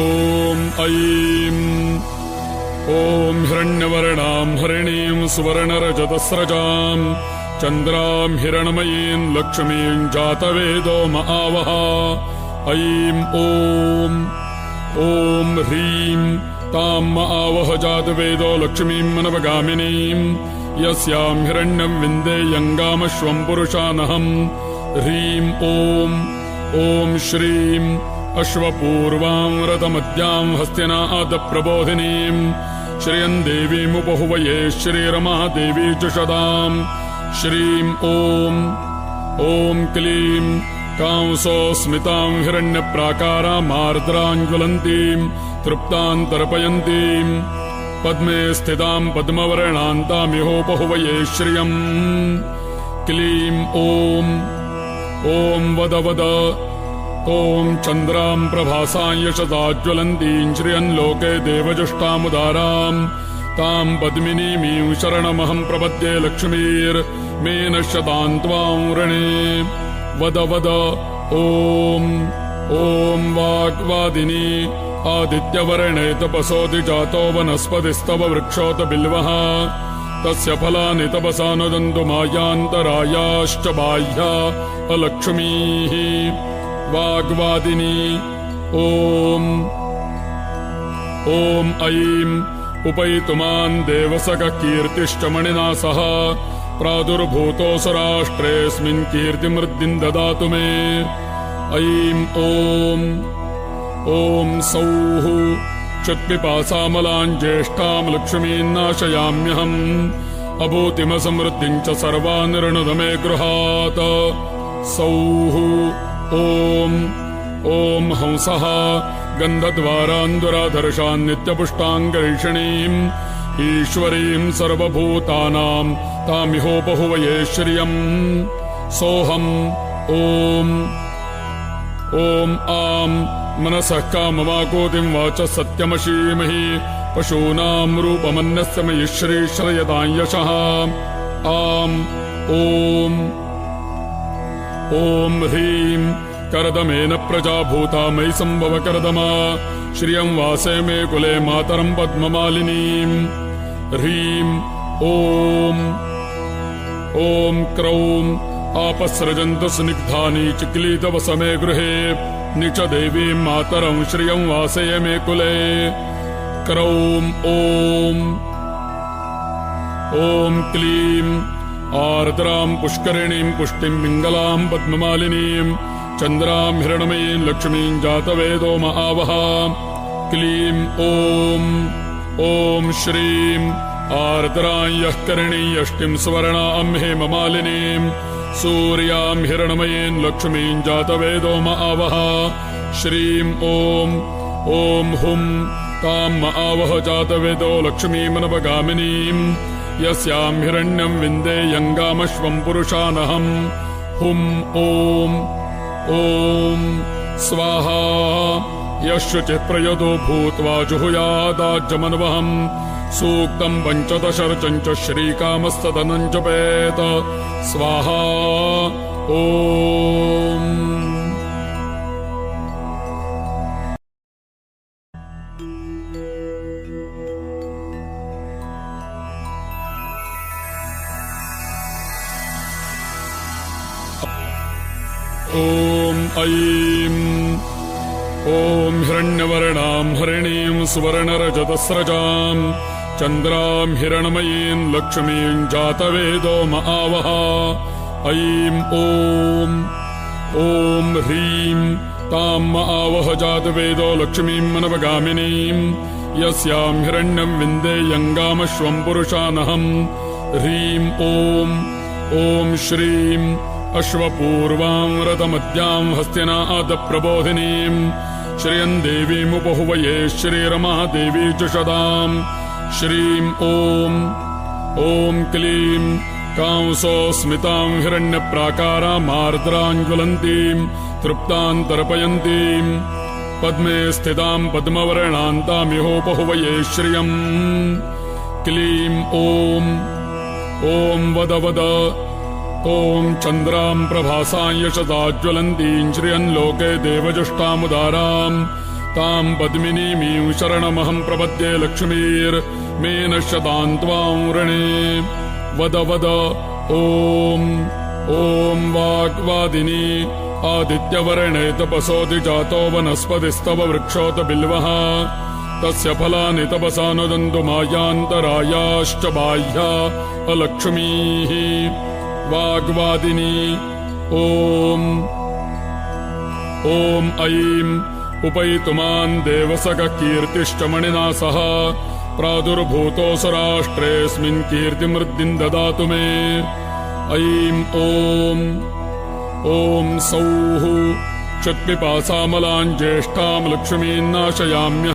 ॐ ऐं ॐ हिरण्यवर्णां हरिणीं सुवर्णरजतस्रजाम् चन्द्रां हिरणमयीं लक्ष्मीं जातवेदो ॐ ॐ ह्रीं तां म आवह जातवेदो लक्ष्मीं मनवगामिनीं यस्यां हिरण्यं विन्देयङ्गामश्वं पुरुषानहम् ह्रीं ॐ ॐ श्रीं अश्वपूर्वां रथमद्यां हस्तिनादप्रबोधिनीम् श्रियम् देवीमुपहुवये श्रीरमादेवी च सदाम्। श्रीं ॐ ॐ क्लीं। कांसोऽस्मितां हिरण्यप्राकारामार्द्राम् ज्वलन्तीम् तृप्ताम् तर्पयन्तीम् पद्मे स्थिताम् पद्मवर्णान्तामिहोपहुवये श्रियम्। क्लीं ॐ ॐ वद वद ॐ चन्द्राम् प्रभासां यशसा ज्वलन्तीम् श्रियन् लोके देवजुष्टामुदाराम् ताम् पद्मिनीमीं शरणमहम् प्रपद्ये लक्ष्मीर्मे नश्यताम् त्वाम् ऋणे। वद वद ॐ ॐ वाग्वादिनी। आदित्यवर्णे तपसोऽधि जातो वनस्पतिस्तव वृक्षोत बिल्वः। तस्य फलानि तपसा नुदन्तु मायान्तरायाश्च बाह्या अलक्ष्मीः वाग्वादिनी। ॐ। ऐं उपैतुमान् देवसखः कीर्तिश्च मणिना सह प्रादुर्भूतोऽसु राष्ट्रेऽस्मिन् कीर्तिमृद्धिम् ददातु मे। ऐं ॐ। ॐ सौः। क्षुत्पिपासामलाम् ज्येष्ठाम् लक्ष्मीम् नाशयाम्यहम्। अभूतिमसमृद्धिम् च सर्वानिर्णुद मे गृहात्। सौः ॐ ॐ हंसः गन्धद्वारान्दुराधर्षान् नित्यपुष्टाङ्गैषणीम् ईश्वरीम् सर्वभूतानाम् तामिहोपहुवये श्रियम्। सोऽहम् ॐ ॐ आम् मनसः काममाकोतिम् वाच सत्यमशीमहि पशूनाम् रूपमन्यस्य मयि श्रीश्रयताम् यशः आम् ॐ ॐ ह्रीं करदमेन प्रजा भूता मयि सम्भव करदमा। श्रियं वासे मे कुले मातरम् पद्ममालिनीम् ह्रीं ॐ ॐ क्रौम् आपसृजन्तु स्निग्धानि चिक्लीतव समे गृहे। निच देवीं मातरं श्रियं वासय मे कुले। क्रौम् ॐ ॐ क्लीम् आर्द्राम् पुष्करिणीम् पुष्टिम् पिङ्गलाम् पद्ममालिनीम् चन्द्राम् हिरणमयीम् लक्ष्मीम् जातवेदो म आवह क्लीम् ॐ ॐ श्रीम्। आर्द्राम् यः यष्टिम् स्वर्णाम् हेममालिनीम् सूर्याम् हिरणमयीम् लक्ष्मीम् जातवेदो म आवह श्रीम् ॐ ॐ हुम् ताम् म आवह जातवेदो लक्ष्मीमनवगामिनीम् यस्याम् हिरण्यम् विन्देयङ्गामश्वम् पुरुषानहम् हुम् ॐ ॐ स्वाहा। यशुचित् प्रयदो भूत्वा जुहुयादाज्यमन्वहम् सूक्तम् पञ्चदशर्चम् च श्रीकामस्तदनम् जपेत स्वाहा ॐ ॐ ऐं ॐ हिरण्यवर्णां हरिणीं सुवर्णरजतस्रजाम् चन्द्रां हिरणमयीं लक्ष्मीं जातवेदो म आवह ऐं ॐ ॐ ह्रीं तां म आवह जातवेदो लक्ष्मीं मनवगामिनीम् यस्यां हिरण्यं विन्देयङ्गामश्वम् पुरुषानहम् ह्रीं ॐ ॐ श्रीं अश्वपूर्वाम् रथमद्याम् हस्तिनादप्रबोधिनीम् श्रियम् देवीमुपहुवये च सदाम्। श्रीं ॐ ॐ क्लीं। कांसोऽस्मिताम् हिरण्यप्राकारामार्द्राम् ज्वलन्तीम् तृप्ताम् तर्पयन्तीम् पद्मे स्थिताम् पद्मवर्णान्तामिहोपहुवये श्रियम्। क्लीं ॐ ॐ वद वद ॐ चन्द्राम् प्रभासां यशसा ज्वलन्तीम् श्रियन् लोके देवजुष्टामुदाराम् ताम् पद्मिनीमीं शरणमहम् प्रपद्ये लक्ष्मीर्मे नश्यताम् त्वाम् वृणे वद वद ॐ ॐ वाग्वादिनी आदित्यवर्णे तपसोऽधि जातो वनस्पतिस्तव वृक्षोत बिल्वः। तस्य फलानि तपसा नुदन्तु मायान्तरायाश्च बाह्या अलक्ष्मीः वाग्वादिनी। ॐ। ॐ ऐम् उपैतु माम् देवसख कीर्तिश्च मणिना सह प्रादुर्भूतोऽसु राष्ट्रेऽस्मिन् कीर्तिमृद्धिम् ददातु मे। ऐम् ॐ। ॐ सौः। क्षुत्पिपासामलाम् ज्येष्ठाम् लक्ष्मीम् नाशयाम्य